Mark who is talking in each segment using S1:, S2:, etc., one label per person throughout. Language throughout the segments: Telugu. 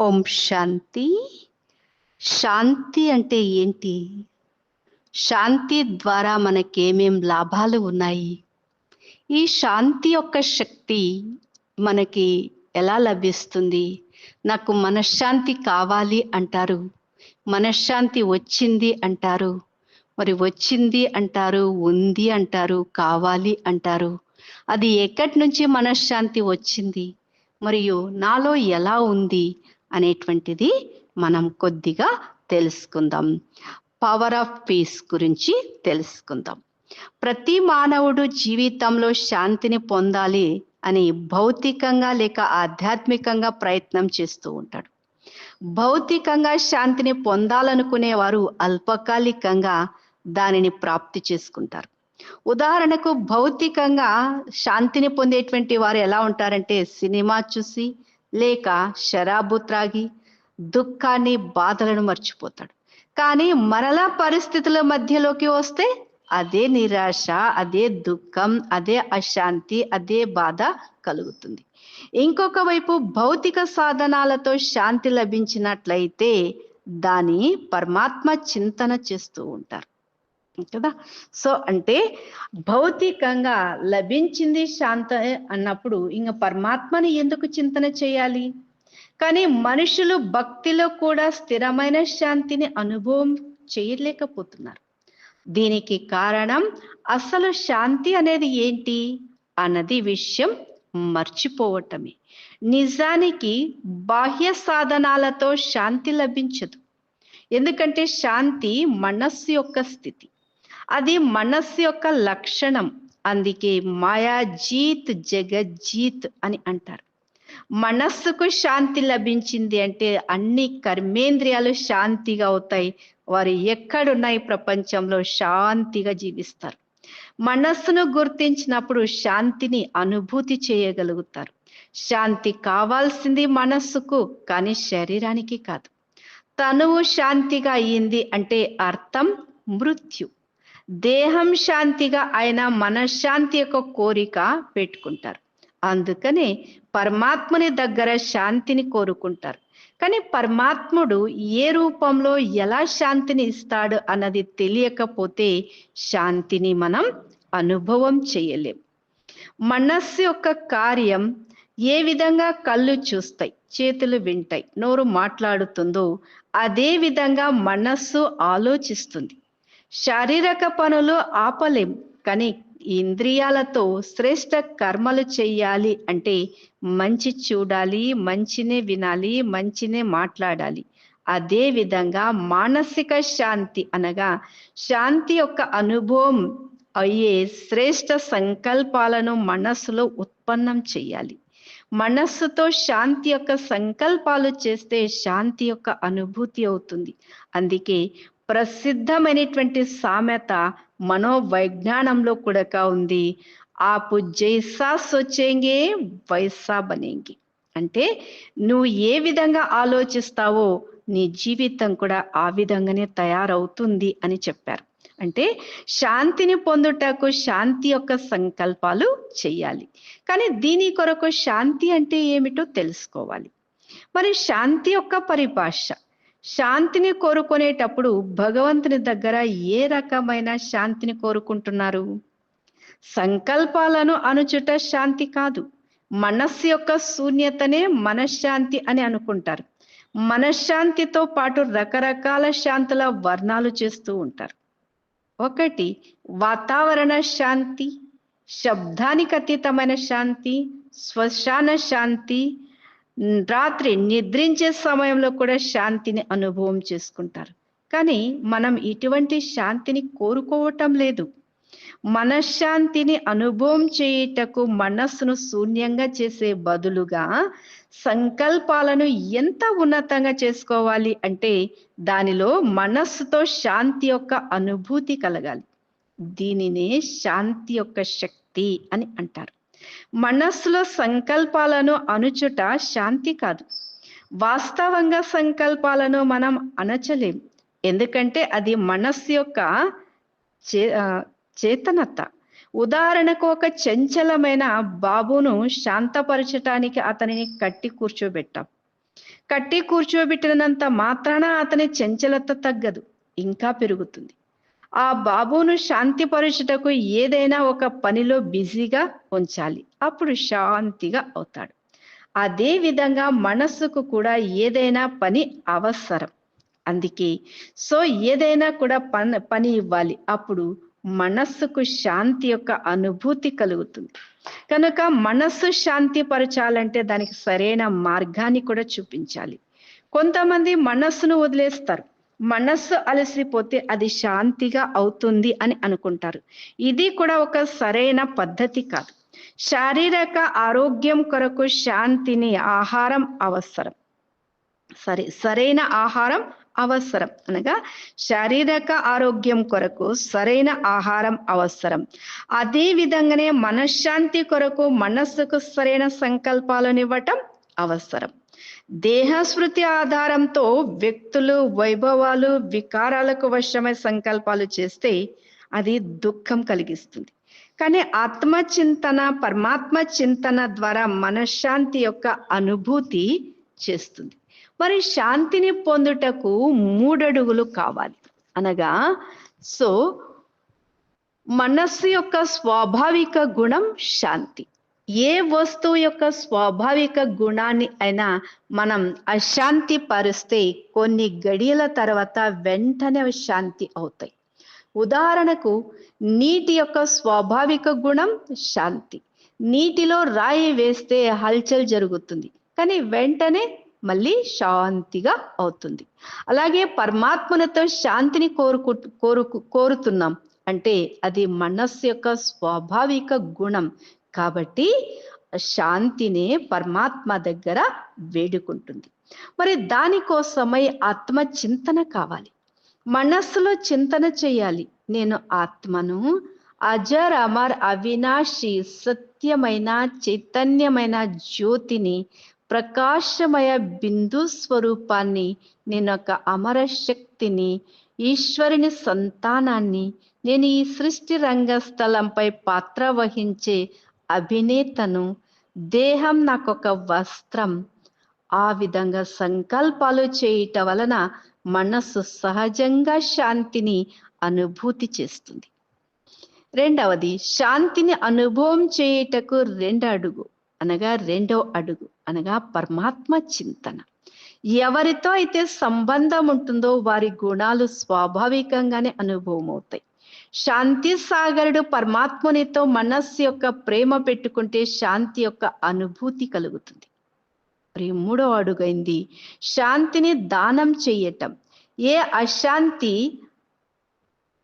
S1: ఓం శాంతి. శాంతి అంటే ఏంటి? శాంతి ద్వారా మనకేమేం లాభాలు ఉన్నాయి? ఈ శాంతి యొక్క శక్తి మనకి ఎలా లభిస్తుంది? నాకు మనశ్శాంతి కావాలి అంటారు. మనశ్శాంతి వచ్చింది అంటారు. మరి వచ్చింది అంటారు ఉంది అంటారు కావాలి అంటారు. అది ఎక్కడి నుంచి మనశ్శాంతి వచ్చింది? మరియు నాలో ఎలా ఉంది? అనేటువంటిది మనం కొద్దిగా తెలుసుకుందాం. పవర్ ఆఫ్ పీస్ గురించి తెలుసుకుందాం. ప్రతి మానవుడు జీవితంలో శాంతిని పొందాలి అని భౌతికంగా లేక ఆధ్యాత్మికంగా ప్రయత్నం చేస్తూ ఉంటాడు. భౌతికంగా శాంతిని పొందాలనుకునేవారు అల్పకాలికంగా దానిని ప్రాప్తి చేసుకుంటారు. ఉదాహరణకు భౌతికంగా శాంతిని పొందేటువంటి వారు ఎలా ఉంటారంటే సినిమా చూసి లేక షరాబు త్రాగి దుఃఖాన్ని బాధలను మర్చిపోతాడు. కానీ మరలా పరిస్థితుల మధ్యలోకి వస్తే అదే నిరాశ అదే దుఃఖం అదే అశాంతి అదే బాధ కలుగుతుంది. ఇంకొక వైపు భౌతిక సాధనాలతో శాంతి లభించినట్లయితే దాని పరమాత్మ చింతన చేస్తూ ఉంటారు. కదా? సో అంటే భౌతికంగా లభించింది శాంత అన్నప్పుడు ఇంకా పరమాత్మని ఎందుకు చింతన చేయాలి? కానీ మనుషులు భక్తిలో కూడా స్థిరమైన శాంతిని అనుభవం చేయలేకపోతున్నారు. దీనికి కారణం అసలు శాంతి అనేది ఏంటి అన్నది విషయం మర్చిపోవటమే. నిజానికి బాహ్య సాధనాలతో శాంతి లభించదు. ఎందుకంటే శాంతి మనస్సు యొక్క స్థితి. అది మనస్సు యొక్క లక్షణం. అందుకే మాయాజీత్ జగజ్జీత్ అని అంటారు. మనస్సుకు శాంతి లభించింది అంటే అన్ని కర్మేంద్రియాలు శాంతిగా అవుతాయి. వారు ఎక్కడున్నాయి ప్రపంచంలో శాంతిగా జీవిస్తారు. మనస్సును గుర్తించినప్పుడు శాంతిని అనుభూతి చేయగలుగుతారు. శాంతి కావాల్సింది మనస్సుకు కానీ శరీరానికి కాదు. తనువు శాంతిగా అయ్యింది అంటే అర్థం మృత్యు. దేహం శాంతిగా ఆయన మనశ్శాంతి యొక్క కోరిక పెట్టుకుంటారు. అందుకనే పరమాత్మని దగ్గర శాంతిని కోరుకుంటారు. కానీ పరమాత్ముడు ఏ రూపంలో ఎలా శాంతిని ఇస్తాడు అన్నది తెలియకపోతే శాంతిని మనం అనుభవం చేయలేం. మనస్సు యొక్క కార్యం ఏ విధంగా కళ్ళు చూస్తాయి చేతులు వింటాయి నోరు మాట్లాడుతుందో అదే విధంగా మనస్సు ఆలోచిస్తుంది. శారీరక పనులు ఆపలేం కానీ ఇంద్రియాలతో శ్రేష్ట కర్మలు చెయ్యాలి అంటే మంచి చూడాలి మంచినే వినాలి మంచినే మాట్లాడాలి. అదే విధంగా మానసిక శాంతి అనగా శాంతి యొక్క అనుభవం అయ్యే శ్రేష్ట సంకల్పాలను మనస్సులో ఉత్పన్నం చేయాలి. మనస్సుతో శాంతి యొక్క సంకల్పాలు చేస్తే శాంతి యొక్క అనుభూతి అవుతుంది. అందుకే ప్రసిద్ధమైనటువంటి సామెత మనోవైజ్ఞానంలో కూడా ఉంది. ఆపు జైసా సొచ్చేంగే వైసా బనేంగి. అంటే నువ్వు ఏ విధంగా ఆలోచిస్తావో నీ జీవితం కూడా ఆ విధంగానే తయారవుతుంది అని చెప్పారు. అంటే శాంతిని పొందుటకు శాంతి యొక్క సంకల్పాలు చెయ్యాలి. కానీ దీని కొరకు శాంతి అంటే ఏమిటో తెలుసుకోవాలి. మరి శాంతి యొక్క పరిభాష శాంతిని కోరుకునేటప్పుడు భగవంతుని దగ్గర ఏ రకమైన శాంతిని కోరుకుంటున్నారు? సంకల్పాలను అనుచుట శాంతి కాదు. మనస్సు యొక్క శూన్యతనే మనశ్శాంతి అని అనుకుంటారు. మనశ్శాంతితో పాటు రకరకాల శాంతుల వర్ణాలు చేస్తూ ఉంటారు. ఒకటి వాతావరణ శాంతి శబ్దానికి అతీతమైన శాంతి శ్మశాన శాంతి రాత్రి నిద్రించే సమయంలో కూడా శాంతిని అనుభవం చేసుకుంటారు. కానీ మనం ఇటువంటి శాంతిని కోరుకోవటం లేదు. మనశ్శాంతిని అనుభవం చేయుటకు మనస్సును శూన్యంగా చేసే బదులుగా సంకల్పాలను ఎంత ఉన్నతంగా చేసుకోవాలి అంటే దానిలో మనస్సుతో శాంతి యొక్క అనుభూతి కలగాలి. దీనినే శాంతి యొక్క శక్తి అని అంటారు. మనస్సులో సంకల్పాలను అనుచుట శాంతి కాదు. వాస్తవంగా సంకల్పాలను మనం అనచలేం. ఎందుకంటే అది మనస్సు యొక్క చే చేతనత. ఉదాహరణకు ఒక చంచలమైన బాబును శాంతపరచటానికి అతనిని కట్టి కూర్చోబెట్టాం. కట్టి కూర్చోబెట్టినంత మాత్రాన అతని చంచలత తగ్గదు. ఇంకా పెరుగుతుంది. ఆ బాబును శాంతిపరచుటకు ఏదైనా ఒక పనిలో బిజీగా ఉంచాలి. అప్పుడు శాంతిగా అవుతాడు. అదే విధంగా మనస్సుకు కూడా ఏదైనా పని అవసరం. అందుకే సో ఏదైనా కూడా పని పని ఇవ్వాలి. అప్పుడు మనస్సుకు శాంతి యొక్క అనుభూతి కలుగుతుంది. కనుక మనస్సు శాంతి పరచాలంటే దానికి సరైన మార్గాన్ని కూడా చూపించాలి. కొంతమంది మనస్సును వదిలేస్తారు. మనస్సు అలసిపోతే అది శాంతిగా అవుతుంది అని అనుకుంటారు. ఇది కూడా ఒక సరైన పద్ధతి కాదు. శారీరక ఆరోగ్యం కొరకు శాంతిని ఆహారం అవసరం. సరే సరైన ఆహారం అవసరం. అనగా శారీరక ఆరోగ్యం కొరకు సరైన ఆహారం అవసరం. అదే విధంగానే మనశ్శాంతి కొరకు మనస్సుకు సరైన సంకల్పాలను ఇవ్వటం అవసరం. దేహస్మృతి ఆధారంతో వ్యక్తులు వైభవాలు వికారాలకు వశమై సంకల్పాలు చేస్తే అది దుఃఖం కలిగిస్తుంది. కానీ ఆత్మ చింతన పరమాత్మ చింతన ద్వారా మనశ్శాంతి యొక్క అనుభూతి చేస్తుంది. మరి శాంతిని పొందుటకు మూడడుగులు కావాలి. అనగా సో మనస్సు యొక్క స్వాభావిక గుణం శాంతి. ఏ వస్తువు యొక్క స్వాభావిక గుణాన్ని అయినా మనం అశాంతి పరిస్తే కొన్ని గడియల తర్వాత వెంటనే అవి శాంతి అవుతాయి. ఉదాహరణకు నీటి యొక్క స్వాభావిక గుణం శాంతి. నీటిలో రాయి వేస్తే హల్చల్ జరుగుతుంది కానీ వెంటనే మళ్ళీ శాంతిగా అవుతుంది. అలాగే పరమాత్మలతో శాంతిని కోరుకు కోరుకు కోరుతున్నాం అంటే అది మనస్సు యొక్క స్వాభావిక గుణం కాబట్టి శాంతినే పరమాత్మ దగ్గర వేడుకుంటుంది. మరి దానికోసమై ఆత్మ చింతన కావాలి. మనస్సులో చింతన చేయాలి. నేను ఆత్మను అజర్ అమర్ అవినాశి సత్యమైన చైతన్యమైన జ్యోతిని ప్రకాశమయ బిందు స్వరూపాన్ని నేను ఒక అమర శక్తిని ఈశ్వరుని సంతానాన్ని నేను ఈ సృష్టి రంగస్థలంపై పాత్ర వహించే అభినేతను దేహం నాకొక వస్త్రం. ఆ విధంగా సంకల్పాలు చేయుట వలన మనస్సు సహజంగా శాంతిని అనుభూతి చేస్తుంది. రెండవది శాంతిని అనుభవం చేయుటకు రెండు అడుగు అనగా రెండో అడుగు అనగా పరమాత్మ చింతన. ఎవరితో అయితే సంబంధం ఉంటుందో వారి గుణాలు స్వాభావికంగానే అనుభవం అవుతాయి శాంతి సాగరుడు పరమాత్మునితో మనస్సు యొక్క ప్రేమ పెట్టుకుంటే శాంతి యొక్క అనుభూతి కలుగుతుంది. మరి మూడో అడుగైంది. శాంతిని దానం చేయటం. ఏ అశాంతి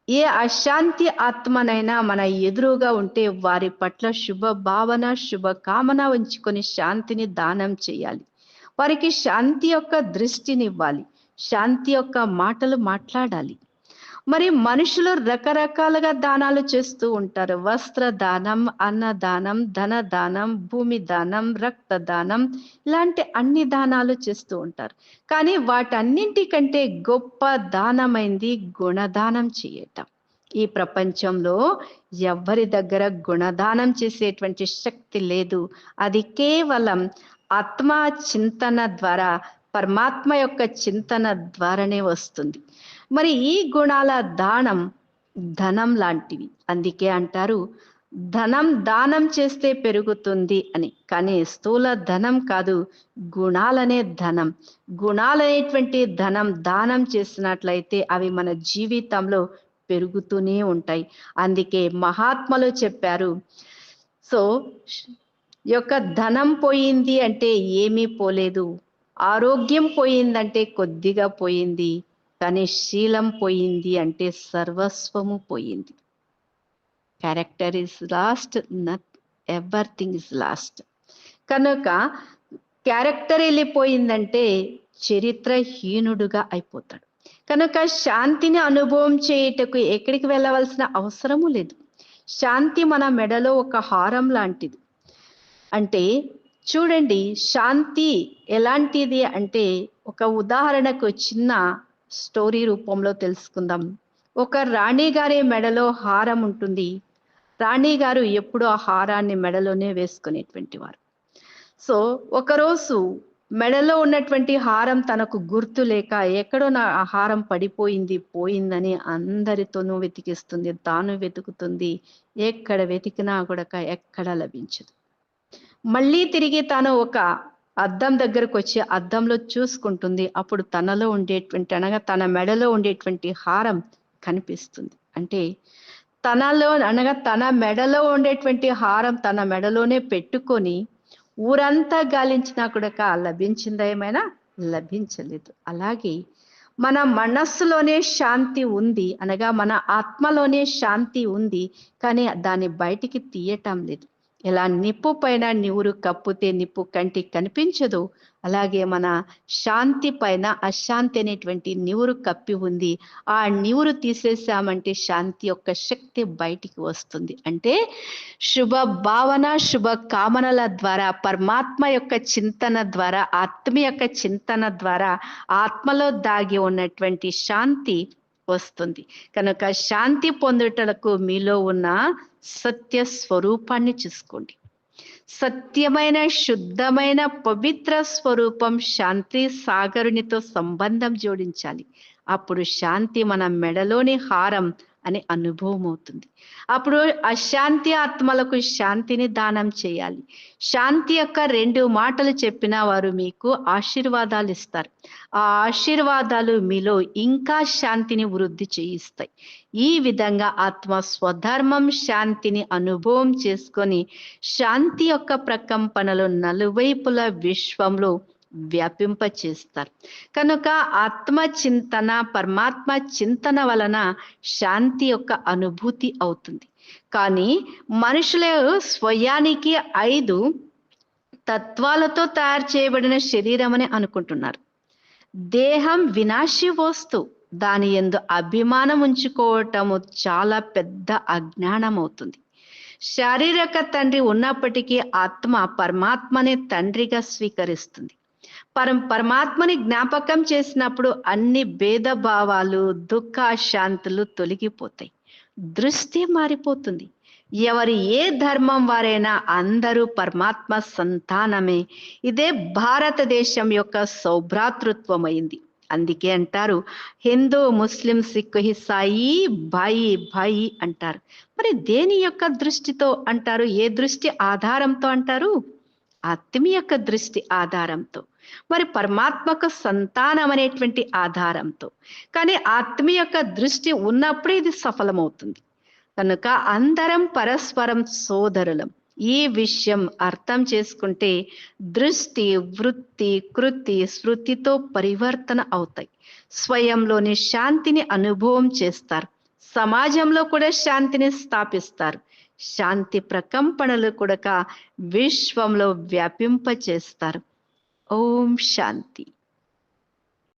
S1: ఏ అశాంతి ఆత్మనైనా మన ఎదురుగా ఉంటే వారి పట్ల శుభ భావన శుభకామన ఉంచుకొని శాంతిని దానం చేయాలి. వారికి శాంతి యొక్క దృష్టినివ్వాలి. శాంతి యొక్క మాటలు మాట్లాడాలి. మరి మనుషులు రకరకాలుగా దానాలు చేస్తూ ఉంటారు. వస్త్ర దానం అన్న దానం ధన దానం భూమి దానం రక్త దానం ఇలాంటి అన్ని దానాలు చేస్తూ ఉంటారు. కానీ వాటన్నింటికంటే గొప్ప దానమైంది గుణదానం చేయటం. ఈ ప్రపంచంలో ఎవరి దగ్గర గుణదానం చేసేటువంటి శక్తి లేదు. అది కేవలం ఆత్మ చింతన ద్వారా పరమాత్మ యొక్క చింతన ద్వారానే వస్తుంది. మరి ఈ గుణాల దానం ధనం లాంటివి. అందుకే అంటారు ధనం దానం చేస్తే పెరుగుతుంది అని. కానీ స్థూల ధనం కాదు గుణాలనే ధనం. గుణాలనేటువంటి ధనం దానం చేసినట్లయితే అవి మన జీవితంలో పెరుగుతూనే ఉంటాయి. అందుకే మహాత్మలు చెప్పారు సో యొక్క ధనం పోయింది అంటే ఏమీ పోలేదు. ఆరోగ్యం పోయిందంటే కొద్దిగా పోయింది. కానీ శీలం పోయింది అంటే సర్వస్వము పోయింది. Character is lost not everything is lost కనుక క్యారెక్టర్ వెళ్ళిపోయిందంటే చరిత్రహీనుడుగా అయిపోతాడు. కనుక శాంతిని అనుభవం చేయుటకు ఎక్కడికి వెళ్ళవలసిన అవసరము లేదు. శాంతి మన మెడలో ఒక హారం లాంటిది. అంటే చూడండి శాంతి ఎలాంటిది అంటే ఒక ఉదాహరణకు చిన్న స్టోరీ రూపంలో తెలుసుకుందాం. ఒక రాణి గారి మెడలో హారం ఉంటుంది. రాణి గారు ఎప్పుడూ ఆ హారాన్ని మెడలోనే వేసుకునేటువంటి వారు సో ఒకరోజు మెడలో ఉన్నటువంటి హారం తనకు గుర్తు లేక ఎక్కడో నా ఆహారం హారం పడిపోయింది పోయిందని అందరితోనూ వెతికిస్తుంది తాను వెతుకుతుంది. ఎక్కడ వెతికినా కూడా ఎక్కడ లభించదు. మళ్ళీ తిరిగి తాను ఒక అద్దం దగ్గరకు వచ్చి అద్దంలో చూసుకుంటుంది. అప్పుడు తనలో ఉండేటువంటి అనగా తన మెడలో ఉండేటువంటి హారం కనిపిస్తుంది. అంటే తనలో అనగా తన మెడలో ఉండేటువంటి హారం తన మెడలోనే పెట్టుకొని ఊరంతా గాలించినా కూడా లభించిందా ఏమైనా? లభించలేదు. అలాగే మన మనస్సులోనే శాంతి ఉంది అనగా మన ఆత్మలోనే శాంతి ఉంది కానీ దాన్ని బయటికి తీయటం లేదు. ఇలా నిప్పు పైన నివురు కప్పితే నిప్పు కంటికి కనిపించదు. అలాగే మన శాంతి పైన అశాంతి అనేటువంటి నివురు కప్పి ఉంది. ఆ నివురు తీసేసామంటే శాంతి యొక్క శక్తి బయటికి వస్తుంది. అంటే శుభ భావన శుభ కామనల ద్వారా పరమాత్మ యొక్క చింతన ద్వారా ఆత్మ యొక్క చింతన ద్వారా ఆత్మలో దాగి ఉన్నటువంటి శాంతి వస్తుంది. కనుక శాంతి పొందుటలకు మీలో ఉన్న సత్య స్వరూపాన్ని చూసుకోండి. సత్యమైన శుద్ధమైన పవిత్ర స్వరూపం శాంతి సాగరునితో సంబంధం జోడించాలి. అప్పుడు శాంతి మన మెడలోని హారం అనే అనుభవం అవుతుంది. అప్పుడు అశాంతి ఆత్మలకు శాంతిని దానం చేయాలి. శాంతి యొక్క రెండు మాటలు చెప్పిన వారు మీకు ఆశీర్వాదాలు ఇస్తారు. ఆ ఆశీర్వాదాలు మీలో ఇంకా శాంతిని వృద్ధి చేయిస్తాయి. ఈ విధంగా ఆత్మ స్వధర్మం శాంతిని అనుభవం చేసుకొని శాంతి యొక్క ప్రకంపనలు నలువైపుల విశ్వంలో వ్యాపింప చేస్తారు కనుక ఆత్మ చింతన పరమాత్మ చింతన వలన శాంతి యొక్క అనుభూతి అవుతుంది. కానీ మనుషుల స్వయానికి ఐదు తత్వాలతో తయారు చేయబడిన శరీరం అని అనుకుంటున్నారు. దేహం వినాశి వస్తువు. దాని ఎందు అభిమానం ఉంచుకోవటము చాలా పెద్ద అజ్ఞానం అవుతుంది శారీరక తండ్రి ఉన్నప్పటికీ ఆత్మ పరమాత్మనే తండ్రిగా స్వీకరిస్తుంది. పరం పరమాత్మని జ్ఞాపకం చేసినప్పుడు అన్ని భేదభావాలు దుఃఖ శాంతులు తొలగిపోతాయి. దృష్టి మారిపోతుంది. ఎవరి ఏ ధర్మం వారైనా అందరూ పరమాత్మ సంతానమే. ఇదే భారతదేశం యొక్క సౌభ్రాతృత్వమైంది. అందుకే అంటారు హిందూ ముస్లిం సిక్కు హిస్సాయి భాయి భాయి అంటారు. మరి దేని యొక్క దృష్టితో అంటారు? ఏ దృష్టి ఆధారంతో అంటారు? ఆత్మీయ యొక్క దృష్టి ఆధారంతో. మరి పరమాత్మకు సంతానం అనేటువంటి ఆధారంతో. కానీ ఆత్మీయ యొక్క దృష్టి ఉన్నప్పుడు ఇది సఫలమవుతుంది. కనుక అందరం పరస్పరం సోదరులం. ఈ విషయం అర్థం చేసుకుంటే దృష్టి వృత్తి కృతి స్మృతితో పరివర్తన అవుతాయి. స్వయంలోని శాంతిని అనుభవం చేస్తారు. సమాజంలో కూడా శాంతిని స్థాపిస్తారు. శాంతి ప్రకంపనలు కూడా విశ్వంలో వ్యాపింప చేస్తారు ఓం శాంతి.